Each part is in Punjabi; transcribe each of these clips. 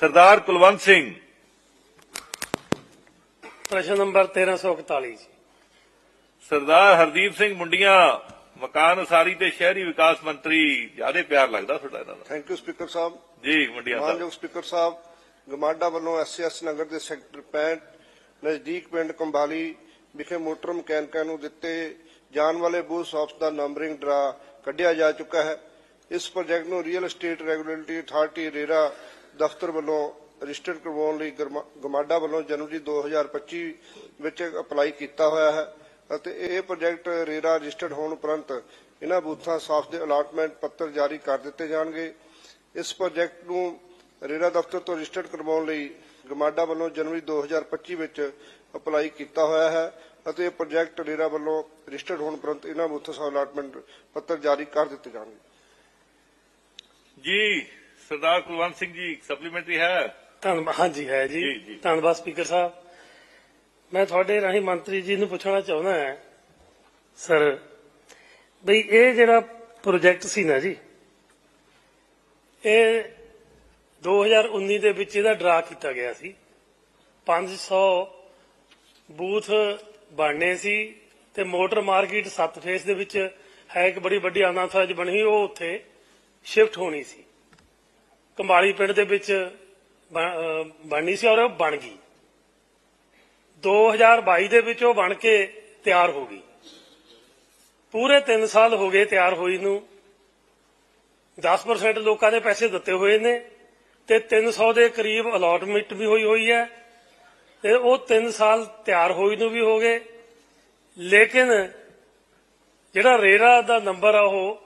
ਸਰਦਾਰ ਕੁਲਵੰਤ ਸਿੰਘ। ਪ੍ਰਸ਼ਨ ਨੰਬਰ 1341 ਜੀ। ਸਰਦਾਰ ਹਰਦੀਪ ਸਿੰਘ ਮੁੰਡੀਆਂ ਮਕਾਨ ਉਸਾਰੀ ਤੇ ਸ਼ਹਿਰੀ ਵਿਕਾਸ ਮੰਤਰੀ ਜਿਆਦੇ ਪਿਆਰ ਲੱਗਦਾ ਤੁਹਾਡਾ ਇਹਨਾਂ ਦਾ। ਥੈਂਕ ਯੂ ਸਪੀਕਰ ਸਾਹਿਬ। ਜੀ ਮੁੰਡੀਆਂ ਸਾਹਿਬ। ਮਾਨਯੋਗ ਸਪੀਕਰ ਸਾਹਿਬ ਗਮਾਡਾ ਵੱਲੋਂ ਐਸਐਸ ਨਗਰ ਦੇ ਸੈਕਟਰ 65 ਨਜ਼ਦੀਕ ਪਿੰਡ ਕੰਬਾਲੀ ਵਿਖੇ ਮੋਟਰ ਮਕੈਨਿਕਾਂ ਨੂੰ ਦਿੱਤੇ ਜਾਣ ਵਾਲੇ ਬੂਥ ਸ਼ਾਪਸ ਦਾ ਨੰਬਰਿੰਗ ਡਰਾ ਕੱਢਿਆ ਜਾ ਚੁੱਕਾ ਹੈ। ਇਸ ਪ੍ਰੋਜੈਕਟ ਨੂੰ real estate regulatory authority RERA ਦਫ਼ਤਰ ਵੱਲੋਂ ਰਜਿਸਟਰਡ ਕਰਵਾਉਣ ਲਈ ਗਰਮਾ- ਗਮਾਡਾ ਵੱਲੋਂ ਜਨਵਰੀ 2025 ਵਿੱਚ ਅਪਲਾਈ ਕੀਤਾ ਹੋਇਆ ਹੈ ਅਤੇ ਇਹ ਪ੍ਰੋਜੈਕਟ ਰੇਰਾ ਰਜਿਸਟਰਡ ਹੋਣ ਉਪਰੰਤ ਇਹਨਾਂ ਬੂਥਾਂ ਸਾਫ਼ ਦੇ ਅਲਾਟਮੈਂਟ ਪੱਤਰ ਜਾਰੀ ਕਰ ਦਿੱਤੇ ਜਾਣਗੇ। ਇਸ ਪ੍ਰੋਜੈਕਟ ਨੂੰ ਰੇਰਾ ਦਫ਼ਤਰ ਤੋਂ ਰਜਿਸਟਰਡ ਕਰਵਾਉਣ ਲਈ ਗਮਾਡਾ ਵੱਲੋਂ ਜਨਵਰੀ 2025 ਵਿੱਚ ਅਪਲਾਈ ਕੀਤਾ ਹੋਇਆ ਹੈ ਅਤੇ ਇਹ ਪ੍ਰੋਜੈਕਟ ਰੇਰਾ ਵੱਲੋਂ ਰਜਿਸਟਰਡ ਹੋਣ ਉਪਰੰਤ ਇਹਨਾਂ ਬੂਥਾਂ ਸਾਫ਼ ਅਲਾਟਮੈਂਟ ਪੱਤਰ ਜਾਰੀ ਕਰ ਦਿੱਤੇ ਜਾਣਗੇ। ਜੀ। ਸਰਦਾਰ ਕੁਲਵੰਤ ਸਿੰਘ ਜੀ ਸਪਲੀਮੈਂਟਰੀ ਹੈ? ਧੰਨਵਾਦ ਹਾਂਜੀ ਹੈ ਜੀ। ਧੰਨਵਾਦ ਸਪੀਕਰ ਸਾਹਿਬ। ਮੈਂ ਤੁਹਾਡੇ ਰਾਹੀਂ ਮੰਤਰੀ ਜੀ ਨੂੰ ਪੁੱਛਣਾ ਚਾਹੁੰਦਾ ਹਾਂ ਸਰ ਬਈ ਇਹ ਜਿਹੜਾ ਪ੍ਰੋਜੈਕਟ ਸੀ ਨਾ ਜੀ ਇਹ 2019 ਦੇ ਵਿੱਚ ਇਹਦਾ ਡਰਾ ਕੀਤਾ ਗਿਆ ਸੀ। 500 ਬੂਥ ਬਣਨੇ ਸੀ ਤੇ ਮੋਟਰ ਮਾਰਕੀਟ ਸੱਤ ਫੇਸ ਦੇ ਵਿੱਚ ਹੈ ਇੱਕ ਬੜੀ ਵੱਡੀ ਅਨਾਥਾਜ ਬਣੀ ਉਹ ਉੱਥੇ ਸ਼ਿਫਟ ਹੋਣੀ ਸੀ। ਕੰਬਾਲੀ ਪਿੰਡ ਦੇ ਵਿੱਚ ਬਣਨੀ ਸੀ ਔਰ ਉਹ ਬਣ ਗਈ। 2022 ਦੇ ਵਿੱਚ ਉਹ ਬਣ ਕੇ ਤਿਆਰ ਹੋ ਗਈ। ਪੂਰੇ 3 ਸਾਲ ਹੋ ਗਏ ਤਿਆਰ ਹੋਈ ਨੂੰ। 10% ਲੋਕਾਂ ਦੇ ਪੈਸੇ ਦਿੱਤੇ ਹੋਏ ਨੇ ਤੇ 300 ਦੇ ਕਰੀਬ ਅਲਾਟਮੈਂਟ ਵੀ ਹੋਈ ਹੋਈ ਹੈ ਤੇ ਉਹ 3 ਸਾਲ ਤਿਆਰ ਹੋਈ ਨੂੰ ਵੀ ਹੋ ਗਏ। ਲੇਕਿਨ ਜਿਹੜਾ ਰੇਰਾ ਦਾ ਨੰਬਰ ਆ ਉਹ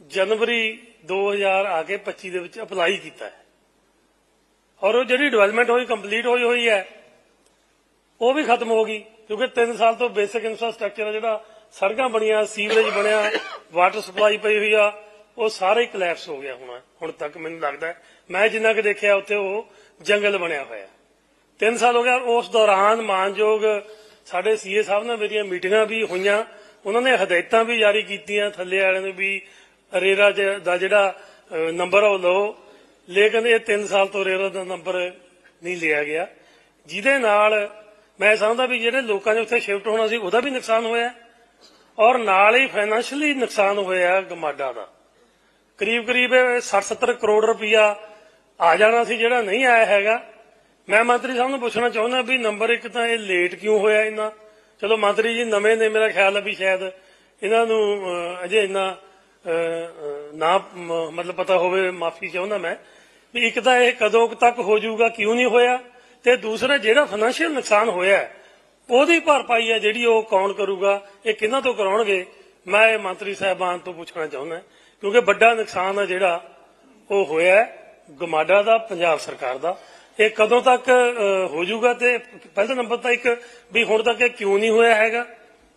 ਜਨਵਰੀ 2000 ਆ ਕੇ 25 ਦੇ ਵਿੱਚ ਅਪਲਾਈ ਕੀਤਾ ਹੈ। ਔਰ ਉਹ ਜਿਹੜੀ ਡਿਵੈਲਪਮੈਂਟ ਹੋਈ ਕੰਪਲੀਟ ਹੋਈ ਹੋਈ ਹੈ, ਉਹ ਵੀ ਖਤਮ ਹੋ ਗਈ, ਕਿਉਂਕਿ 3 ਸਾਲ ਤੋਂ ਬੇਸਿਕ ਇਨਫਰਾਸਟ੍ਰਕਚਰ ਆ ਜਿਹੜਾ, ਸੜਕਾਂ ਬਣੀਆਂ ਸੀਵਰੇਜ ਬਣਿਆ ਵਾਟਰ ਸਪਲਾਈ ਪਈ ਹੋਈ ਆ, ਉਹ ਸਾਰੇ ਕਲੈਪਸ ਹੋ ਗਿਆ ਹੁਣ ਹੁਣ ਤੱਕ ਮੈਨੂੰ ਲੱਗਦਾ ਮੈਂ ਜਿੰਨਾ ਕਿ ਦੇਖਿਆ ਉੱਥੇ ਉਹ ਜੰਗਲ ਬਣਿਆ ਹੋਇਆ। 3 ਸਾਲ ਹੋ ਗਿਆ, ਉਸ ਦੌਰਾਨ ਮਾਨਯੋਗ ਸਾਡੇ ਸੀਏ ਸਾਹਿਬ ਨਾਲ ਮੇਰੀਆਂ ਮੀਟਿੰਗਾਂ ਵੀ ਹੋਈਆਂ, ਉਹਨਾਂ ਨੇ ਹਦਾਇਤਾਂ ਵੀ ਜਾਰੀ ਕੀਤੀਆਂ, ਥੱਲੇ ਵਾਲਿਆਂ ਨੂੰ ਵੀ ਰੇਰਾ ਜ- ਦਾ ਜਿਹੜਾ ਨੰਬਰ ਉਹ ਲਓ। ਲੇਕਿਨ ਇਹ 3 ਸਾਲ ਤੋਂ ਰੇਰਾ ਦਾ ਨੰਬਰ ਨਹੀਂ ਲਿਆ ਗਿਆ। ਜਿਹਦੇ ਨਾਲ ਮੈਂ ਸਮਝਦਾ ਵੀ ਜਿਹੜੇ ਲੋਕਾਂ ਨੇ ਉੱਥੇ ਸ਼ਿਫਟ ਹੋਣਾ ਸੀ, ਉਹਦਾ ਵੀ ਨੁਕਸਾਨ ਹੋਇਆ। ਔਰ ਨਾਲ ਹੀ ਫਾਈਨੈਂਸ਼ੀਅਲੀ ਨੁਕਸਾਨ ਹੋਇਆ ਗਮਾਡਾ ਦਾ। ਕਰੀਬ ਕਰੀਬ 60-70 ਕਰੋੜ ਰੁਪਇਆ ਆ ਜਾਣਾ ਸੀ, ਜਿਹੜਾ ਨਹੀਂ ਆਇਆ ਹੈਗਾ। ਮੈਂ ਮੰਤਰੀ ਸਾਹਿਬ ਨੂੰ ਪੁੱਛਣਾ ਚਾਹੁੰਦਾ ਵੀ ਨੰਬਰ ਇੱਕ ਤਾਂ ਇਹ ਲੇਟ ਕਿਉਂ ਹੋਇਆ ਇੰਨਾ? ਚਲੋ ਮੰਤਰੀ ਜੀ ਨਵੇਂ ਨੇ, ਮੇਰਾ ਖਿਆਲ ਹੈ ਵੀ ਸ਼ਾਇਦ ਇਹਨਾਂ ਨੂੰ ਅਜੇ ਇੰਨਾ ਨਾ ਮਤਲਬ ਪਤਾ ਹੋਵੇ ਮਾਫੀ ਚਾਹੁੰਦਾ ਮੈਂ ਵੀ ਇੱਕ ਤਾਂ ਇਹ ਕਦੋਂ ਤੱਕ ਹੋ ਜਾਊਗਾ ਕਿਉਂ ਨਹੀਂ ਹੋਇਆ ਤੇ ਦੂਸਰਾ ਜਿਹੜਾ ਫਾਈਨੈਂਸ਼ੀਅਲ ਨੁਕਸਾਨ ਹੋਇਆ ਉਹਦੀ ਭਰਪਾਈ ਹੈ ਜਿਹੜੀ ਉਹ ਕੌਣ ਕਰੂਗਾ ਇਹ ਕਿਹਨਾਂ ਤੋਂ ਕਰਾਉਣਗੇ ਮੈਂ ਇਹ ਮੰਤਰੀ ਸਾਹਿਬਾਨ ਤੋਂ ਪੁੱਛਣਾ ਚਾਹੁੰਦਾ ਕਿਉਂਕਿ ਵੱਡਾ ਨੁਕਸਾਨ ਆ ਜਿਹੜਾ ਉਹ ਹੋਇਆ ਹੈ ਗਮਾਡਾ ਦਾ ਪੰਜਾਬ ਸਰਕਾਰ ਦਾ ਇਹ ਕਦੋਂ ਤੱਕ ਅਹ, ਹੋ ਜਾਊਗਾ ਤੇ ਪਹਿਲੇ ਨੰਬਰ ਤਾਂ ਇੱਕ ਵੀ ਹੁਣ ਤੱਕ ਇਹ ਕਿਉਂ ਨਹੀਂ ਹੋਇਆ ਹੈਗਾ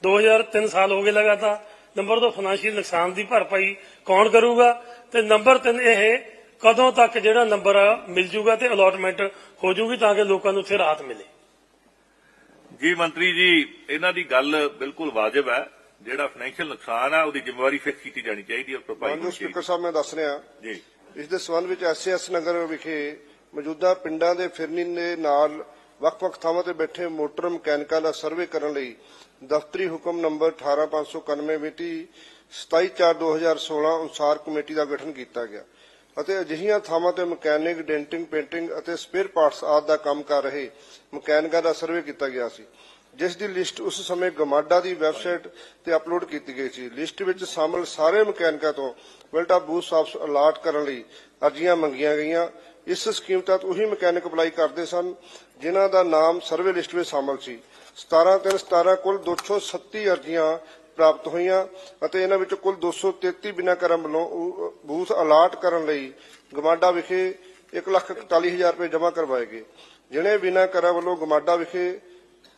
2003 ਸਾਲ ਹੋ ਗਏ ਲਗਾਤਾਰ ਨੰਬਰ 2 ਫਾਈਨੈਂਸ਼ੀਅਲ ਨੁਕਸਾਨ ਦੀ ਭਰਪਾਈ ਕੌਣ ਕਰੂਗਾ? ਤੇ ਨੰਬਰ 3 ਇਹ ਕਦੋਂ ਤੱਕ ਜਿਹੜਾ ਨੰਬਰ ਆ ਮਿਲ ਜੂਗਾ ਤੇ ਅਲਾਟਮੈਂਟ ਹੋ ਜੂਗੀ ਤਾਂ ਕਿ ਲੋਕਾਂ ਨੂੰ ਉੱਥੇ ਰਾਹਤ ਮਿਲੇ? ਜੀ ਮੰਤਰੀ ਜੀ ਇਹਨਾਂ ਦੀ ਗੱਲ ਬਿਲਕੁਲ ਵਾਜਬ ਹੈ। ਜਿਹੜਾ ਫਾਈਨੈਂਸ਼ੀਅਲ ਨੁਕਸਾਨ ਹੈ ਉਹਦੀ ਜ਼ਿੰਮੇਵਾਰੀ ਫਿਕਸ ਕੀਤੀ ਜਾਣੀ ਚਾਹੀਦੀ ਹੈ ਭਰਪਾਈ ਮਾਨਯੋਗ ਸਪੀਕਰ ਸਾਹਿਬ ਮੈਂ ਦੱਸ ਰਿਹਾ। ਜੀ। ਇਸ ਦੇ ਸੰਬੰਧ ਵਿੱਚ ਐਸਐਸ ਨਗਰ ਵਿਖੇ ਮੌਜੂਦਾ ਪਿੰਡਾਂ ਦੇ ਫਿਰਨੀ ਦੇ ਨਾਲ ਵੱਖ-ਵੱਖ ਥਾਵਾਂ ਤੇ ਬੈਠੇ ਮੋਟਰ ਮਕੈਨਿਕਾਂ ਦਾ ਸਰਵੇ ਕਰਨ ਲਈ ਦਫ਼ਤਰੀ ਹੁਕਮ ਨੰਬਰ 18591 ਮਿਤੀ 27/4/2016 ਅਨੁਸਾਰ ਕਮੇਟੀ ਦਾ ਗਠਨ ਕੀਤਾ ਗਿਆ ਅਤੇ ਅਜਿਹੀਆਂ ਥਾਵਾਂ ਤੇ ਮਕੈਨਿਕ, ਡੈਂਟਿੰਗ, ਪੇਂਟਿੰਗ ਅਤੇ ਸਪੇਅਰ ਪਾਰਟਸ ਆਦਿ ਦਾ ਕੰਮ ਕਰ ਰਹੇ ਮਕੈਨਿਕਾਂ ਦਾ ਸਰਵੇ ਕੀਤਾ ਗਿਆ ਸੀ, ਜਿਸ ਦੀ ਲਿਸਟ ਉਸ ਸਮੇਂ ਗਮਾਡਾ ਦੀ ਵੈਬਸਾਈਟ ਤੇ ਅਪਲੋਡ ਕੀਤੀ ਗਈ ਸੀ। ਲਿਸਟ ਵਿੱਚ ਸ਼ਾਮਲ ਸਾਰੇ ਮਕੈਨਿਕਾਂ ਤੋਂ ਵੈਲਟਾ ਬੂਥ ਸਾਫਸ ਅਲਾਟ ਕਰਨ ਲਈ ਅਰਜ਼ੀਆਂ ਮੰਗੀਆਂ ਗਈਆਂ ਇਸ ਸਕੀਮ ਤਹਿਤ ਉਹੀ ਮਕੈਨਿਕ ਅਪਲਾਈ ਕਰਦੇ ਸਨ, ਜਿਨ੍ਹਾਂ ਦਾ ਨਾਮ ਸਰਵੇ ਲਿਸਟ ਵਿੱਚ ਸ਼ਾਮਲ ਸੀ। 17 ਤਿੰਨ 17 ਕੁੱਲ 237 ਅਰਜ਼ੀਆਂ ਪ੍ਰਾਪਤ ਹੋਈਆਂ ਅਤੇ ਇਹਨਾਂ ਵਿੱਚ ਕੁੱਲ 233 ਬਿਨਾਂ ਕਰਮ ਵੱਲੋਂ ਉਹ ਬੂਥ ਅਲਾਟ ਕਰਨ ਲਈ ਗਮਾਡਾ ਵਿਖੇ 141000 ਰੁਪਏ ਜਮ੍ਹਾਂ ਕਰਵਾਏ ਗਏ ਜਿਨ੍ਹਾਂ ਬਿਨਾਂ ਕਰਾਂ ਵੱਲੋਂ ਗਮਾਡਾ ਵਿਖੇ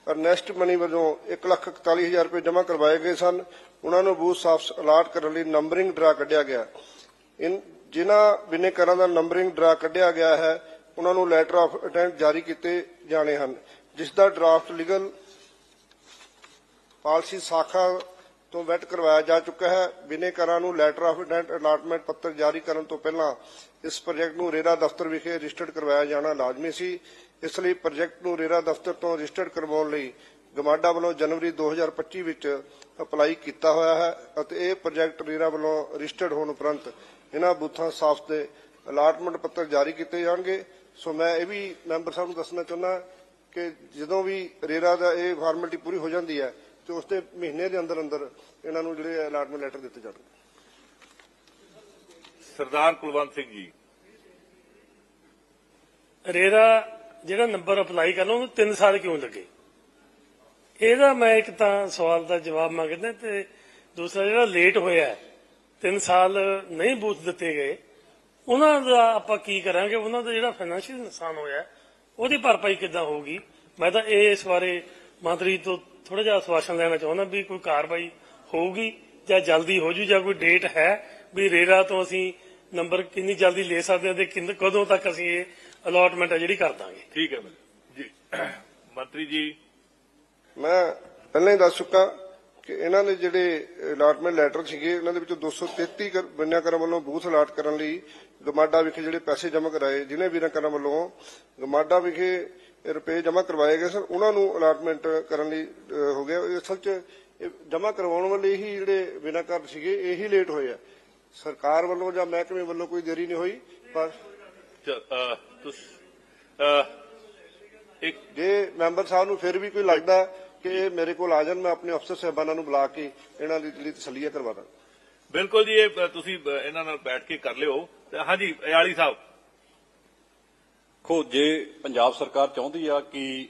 ਅਰਨੈਸਟ ਮਨੀ ਵਜੋਂ 141000 ਰੁਪਏ ਜਮ੍ਹਾਂ ਕਰਵਾਏ ਗਏ ਸਨ। ਉਹਨਾਂ ਨੂੰ ਬੂਥ ਸਾਫ਼ ਅਲਾਟ ਕਰਨ ਲਈ ਨੰਬਰਿੰਗ ਡਰਾ ਕੱਢਿਆ ਗਿਆ। ਇਨ ਜਿਨ੍ਹਾਂ ਬਿਨੇਕਰਾਂ ਦਾ ਨੰਬਰਿੰਗ ਡਰਾ ਕੱਢਿਆ ਗਿਆ ਹੈ, ਉਹਨਾਂ ਨੂੰ ਲੈਟਰ ਆਫ ਅਟੈਂਟ ਜਾਰੀ ਕੀਤੇ ਜਾਣੇ ਹਨ, ਜਿਸ ਦਾ ਡਰਾਫਟ ਲੀਗਲ ਪਾਲਿਸੀ ਸਾਖਾ ਤੋਂ ਵੈਟ ਕਰਵਾਇਆ ਜਾ ਚੁੱਕਾ ਹੈ। ਬਿਨੇਕਾਰਾਂ ਨੂੰ ਲੈਟਰ ਆਫ ਇੰਟੈਂਟ ਅਲਾਟਮੈਂਟ ਪੱਤਰ ਜਾਰੀ ਕਰਨ ਤੋਂ ਪਹਿਲਾਂ ਇਸ ਪ੍ਰੋਜੈਕਟ ਨੂੰ ਰੇਰਾ ਦਫ਼ਤਰ ਵਿਖੇ ਰਜਿਸਟਰਡ ਕਰਵਾਇਆ ਜਾਣਾ ਲਾਜ਼ਮੀ ਸੀ। ਇਸ ਲਈ ਪ੍ਰੋਜੈਕਟ ਨੂੰ ਰੇਰਾ ਦਫ਼ਤਰ ਤੋਂ ਰਜਿਸਟਰਡ ਕਰਵਾਉਣ ਲਈ ਗਮਾਡਾ ਵੱਲੋਂ ਜਨਵਰੀ 2025 ਵਿੱਚ ਅਪਲਾਈ ਕੀਤਾ ਹੋਇਆ ਹੈ ਅਤੇ ਇਹ ਪ੍ਰੋਜੈਕਟ ਰੇਰਾ ਵੱਲੋਂ ਰਜਿਸਟਰਡ ਹੋਣ ਉਪਰੰਤ ਇਹਨਾਂ ਬੂਥਾਂ ਸਾਫ਼ ਦੇ ਅਲਾਟਮੈਂਟ ਪੱਤਰ ਜਾਰੀ ਕੀਤੇ ਜਾਣਗੇ। ਸੋ ਮੈਂ ਇਹ ਵੀ ਮੈਂਬਰ ਸਾਹਿਬ ਨੂੰ ਦੱਸਣਾ ਚਾਹੁੰਦਾ ਕਿ ਜਦੋਂ ਵੀ ਰੇਰਾ ਦਾ ਇਹ ਫਾਰਮੈਲਿਟੀ ਪੂਰੀ ਹੋ ਜਾਂਦੀ ਹੈ ਤੇ ਉਸ ਦੇ ਮਹੀਨੇ ਦੇ ਅੰਦਰ ਅੰਦਰ ਇਹਨਾਂ ਨੂੰ ਜਿਹੜੇ ਅਲਾਟਮੈਂਟ ਲੈਟਰ ਦਿੱਤੇ ਜਾਣਗੇ। ਸਰਦਾਰ ਕੁਲਵੰਤ ਸਿੰਘ ਜੀ। ਰੇਰਾ ਜਿਹੜਾ ਨੰਬਰ ਅਪਲਾਈ ਕਰਨਾ ਉਹਨੂੰ 3 ਸਾਲ ਕਿਉਂ ਲੱਗੇ? ਇਹਦਾ ਮੈਂ ਇੱਕ ਤਾਂ ਸਵਾਲ ਦਾ ਜਵਾਬ ਮੰਗਦਾ ਤੇ ਦੂਸਰਾ ਜਿਹੜਾ ਲੇਟ ਹੋਇਆ 3 ਸਾਲ ਨਹੀਂ ਬੂਥ ਦਿੱਤੇ ਗਏ। ਉਹਨਾਂ ਦਾ ਆਪਾਂ ਕੀ ਕਰਾਂਗੇ? ਉਹਨਾਂ ਦਾ ਜਿਹੜਾ ਫਾਈਨੈਂਸ਼ੀਅਲ ਨੁਕਸਾਨ ਹੋਇਆ ਉਹਦੀ ਭਰਪਾਈ ਕਿੱਦਾਂ ਹੋਊਗੀ? ਮੈਂ ਤਾਂ ਇਹ ਇਸ ਬਾਰੇ ਮੰਤਰੀ ਤੋਂ ਥੋੜਾ ਜਿਹਾ ਆਸ਼ਵਾਸਨ ਲੈਣਾ ਚਾਹੁੰਦਾ ਵੀ ਕੋਈ ਕਾਰਵਾਈ ਹੋਊਗੀ ਜਾਂ ਜਲਦੀ ਹੋ ਜੂ ਜਾਂ ਕੋਈ ਡੇਟ ਹੈ ਵੀ ਰੇਰਾ ਤੋਂ ਅਸੀਂ ਨੰਬਰ ਕਿੰਨੀ ਜਲਦੀ ਲੈ ਸਕਦੇ ਹਾਂ ਤੇ ਕਿੰਨ- ਕਦੋਂ ਤੱਕ ਅਸੀਂ ਇਹ ਅਲਾਟਮੈਂਟ ਹੈ ਜਿਹੜੀ ਕਰ ਦਾਂਗੇ। ਠੀਕ ਹੈ ਜੀ। ਮੰਤਰੀ ਜੀ। ਮੈਂ ਪਹਿਲਾਂ ਹੀ ਦੱਸ ਚੁੱਕਾ ਕਿ ਇਹਨਾਂ ਦੇ ਜਿਹੜੇ ਅਲਾਟਮੈਂਟ ਲੈਟਰ ਸੀਗੇ ਇਹਨਾਂ ਦੇ ਵਿੱਚੋਂ 233 ਕਰ- ਬਿਨੈਕਾਰਾਂ ਵੱਲੋਂ ਬੂਥ ਅਲਾਟ ਕਰਨ ਲਈ ਗਮਾਡਾ ਵਿਖੇ ਜਿਹੜੇ ਪੈਸੇ ਜਮ੍ਹਾਂ ਕਰਾਏ ਜਿਨੇ ਵੀਰਾਂ ਵੱਲੋਂ ਗਮਾਡਾ ਵਿਖੇ ਰੁਪਏ ਜਮ੍ਹਾਂ ਕਰਵਾਏ ਗਏ ਸਨ ਉਹਨਾਂ ਨੂੰ ਅਲਾਟਮੈਂਟ ਕਰਨ ਲਈ ਹੋ ਗਿਆ। ਅਸਲ 'ਚ ਜਮ੍ਹਾਂ ਕਰਵਾਉਣ ਵਾਲੇ ਹੀ ਜਿਹੜੇ ਬਿਨੈਕਾਰ ਸੀਗੇ ਇਹੀ ਲੇਟ ਹੋਏ ਆ। ਸਰਕਾਰ ਵੱਲੋਂ ਜਾਂ ਮਹਿਕਮੇ ਵੱਲੋਂ ਕੋਈ ਦੇਰੀ ਨਹੀਂ ਹੋਈ ਪਰ ਜੇ ਮੈਂਬਰ ਸਾਹਿਬ ਨੂੰ ਫਿਰ ਵੀ ਕੋਈ ਲੱਗਦਾ ਕਿ ਇਹ ਮੇਰੇ ਕੋਲ ਆ ਜਾਣ ਮੈਂ ਆਪਣੇ ਅਫਸਰ ਸਾਹਿਬਾਨਾਂ ਨੂੰ ਬੁਲਾ ਕੇ ਇਹਨਾਂ ਦੀ ਲਈ ਤਸੱਲੀਆ ਕਰਵਾ ਦਾਂ। ਬਿਲਕੁਲ ਜੀ ਇਹ ਤੁਸੀਂ ਇਹਨਾਂ ਨਾਲ ਬੈਠ ਕੇ ਕਰ ਲਿਓ। ਤੇ ਹਾਂਜੀ ਅਯਾਲੀ ਸਾਹਿਬ। ਖੋ ਜੇ ਪੰਜਾਬ ਸਰਕਾਰ ਚਾਹੁੰਦੀ ਆ ਕਿ